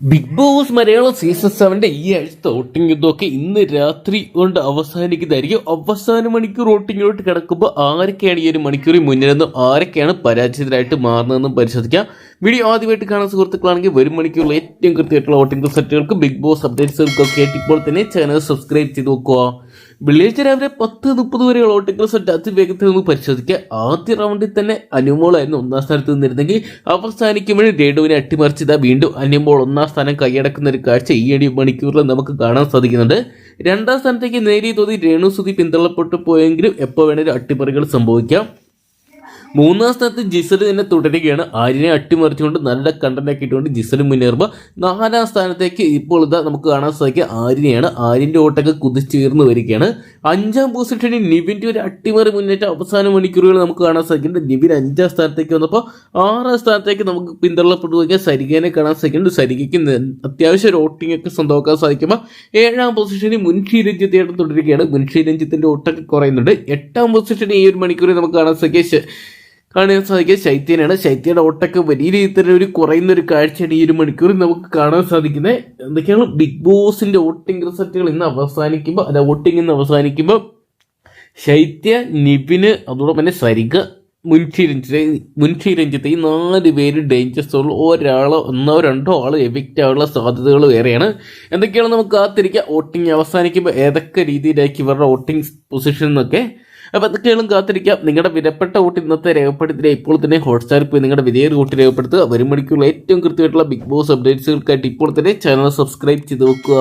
Big Boss Malayalam season സെവന്റെ ഈ ആഴ്ചത്തെ വോട്ടിംഗ് ഇതൊക്കെ ഇന്ന് രാത്രി കൊണ്ട് അവസാനിക്കുന്നതായിരിക്കും. അവസാന മണിക്കൂർ വോട്ടിങ്ങിലോട്ട് കിടക്കുമ്പോൾ ആരൊക്കെയാണ് ഈ ഒരു മണിക്കൂറിൽ മുന്നിലെന്നും ആരൊക്കെയാണ് പരാജിതരായിട്ട് മാറുന്നതെന്നും പരിശോധിക്കാം. വീഡിയോ ആദ്യമായിട്ട് കാണുന്ന സുഹൃത്തുക്കളാണെങ്കിൽ വരും മണിക്കൂറിൽ ഏറ്റവും കൃത്യമായിട്ടുള്ള വോട്ടിംഗ് സെറ്റുകൾക്ക് ബിഗ് ബോസ് അപ്ഡേറ്റ്സുകൾക്കൊക്കെ ആയിട്ട് ഇപ്പോൾ തന്നെ ചാനൽ സബ്സ്ക്രൈബ് ചെയ്ത് നോക്കുക. വെള്ളിയാഴ്ച രാവിലെ പത്ത് മുപ്പത് വരെയുള്ള റിസൾട്ട് അതിവേഗത്തിൽ നിന്ന് പരിശോധിക്കുക. ആദ്യ റൗണ്ടിൽ തന്നെ അനുമോളായിരുന്നു ഒന്നാം സ്ഥാനത്ത് നിന്നിരുന്നെങ്കിൽ അവസാനിക്കുമ്പോഴും രേഡുവിനെ അട്ടിമറിച്ചത് വീണ്ടും അനുമോൾ ഒന്നാം സ്ഥാനം കൈയടക്കുന്ന ഒരു കാഴ്ച ഈ അടി മണിക്കൂറിൽ നമുക്ക് കാണാൻ സാധിക്കുന്നുണ്ട്. രണ്ടാം സ്ഥാനത്തേക്ക് നേരിയ തോതി രേണു സുതി പിന്തള്ളപ്പെട്ടു പോയെങ്കിലും എപ്പോൾ വേണേലും അട്ടിമറികൾ സംഭവിക്കാം. മൂന്നാം സ്ഥാനത്ത് ജിസൽ തന്നെ തുടരുകയാണ്. ആര്യനെ അട്ടിമറിച്ചുകൊണ്ട് നല്ല കണ്ടന്റ് ആക്കിയിട്ടുകൊണ്ട് ജിസൽ മുന്നേറുമ്പോൾ നാലാം സ്ഥാനത്തേക്ക് ഇപ്പോൾ ഇതാ നമുക്ക് കാണാൻ സാധിക്കുക ആര്യനെയാണ്. ആര്യന്റെ ഓട്ടൊക്കെ കുതിച്ചുയർന്നു വരികയാണ്. അഞ്ചാം പൊസിഷനിൽ നിവിന്റെ ഒരു അട്ടിമറി മുന്നേറ്റം അവസാന മണിക്കൂറുകൾ നമുക്ക് കാണാൻ സാധിക്കുന്നുണ്ട്. നിവിൻ അഞ്ചാം സ്ഥാനത്തേക്ക് വന്നപ്പോൾ ആറാം സ്ഥാനത്തേക്ക് നമുക്ക് പിന്തള്ളപ്പെട്ടു പിന്തള്ളപ്പെടുകയും സരികേനെ കാണാൻ സാധിക്കുന്നുണ്ട്. സരികയ്ക്ക് അത്യാവശ്യം ഒരു വോട്ടിംഗ് ഒക്കെ സ്വന്തമാക്കാൻ സാധിക്കുമ്പോൾ ഏഴാം പൊസിഷനിൽ മുൻഷി രഞ്ജിത്തേട്ടം തുടരുകയാണ്. മുൻഷി രഞ്ജിത്തിന്റെ ഓട്ടൊക്കെ കുറയുന്നുണ്ട്. എട്ടാം പൊസിഷനിൽ ഈ ഒരു മണിക്കൂറിൽ നമുക്ക് കാണാൻ സാധിക്കുക. കാണാൻ സാധിക്കുക. ശൈത്യനാണ്. ശൈത്യയുടെ ഓട്ടൊക്കെ വലിയ രീതിയിൽ തന്നെ ഒരു കുറയുന്ന ഒരു കാഴ്ചയാണ് ഈ ഒരു മണിക്കൂറിൽ നമുക്ക് കാണാൻ സാധിക്കുന്നത്. എന്തൊക്കെയാണ്? ബിഗ് ബോസിന്റെ വോട്ടിംഗ് റിസൾട്ടുകൾ ഇന്ന് അവസാനിക്കുമ്പോൾ അല്ല വോട്ടിംഗ് ഇന്ന് അവസാനിക്കുമ്പോൾ ശൈത്യ നിബിന് അതോടൊപ്പം തന്നെ സരിക മുൻഷി രഞ്ജിത്ത് മുൻഷി ഈ നാല് പേര് ഡേഞ്ചർ സോണിൽ ഒരാളോ ഒന്നോ രണ്ടോ ആളോ എവിക്റ്റ് ആവാനുള്ള സാധ്യതകൾ വേറെയാണ്. എന്തൊക്കെയാണ് നമുക്ക് കാത്തിരിക്കുക? വോട്ടിംഗ് അവസാനിക്കുമ്പോൾ ഏതൊക്കെ രീതിയിലേക്ക് ഇവരുടെ വോട്ടിംഗ് പൊസിഷൻ എന്നൊക്കെ അപ്പോൾ അതൊക്കെയാണ് കാത്തിരിക്കാം. നിങ്ങളുടെ വിലപ്പെട്ട വോട്ട് ഇന്നത്തെ രേഖപ്പെടുത്തിയ ഇപ്പോൾ തന്നെ ഹോട്ട്സ്റ്റാറിൽ പോയി നിങ്ങളുടെ വിലയേറിയ വോട്ട് രേഖപ്പെടുത്തുക. വരും മണിക്കുള്ള ഏറ്റവും കൃത്യമായിട്ടുള്ള ബിഗ് ബോസ് അപ്ഡേറ്റ്സുകൾക്കായിട്ട് ഇപ്പോൾ തന്നെ ചാനൽ സബ്സ്ക്രൈബ് ചെയ്ത് വെക്കുക.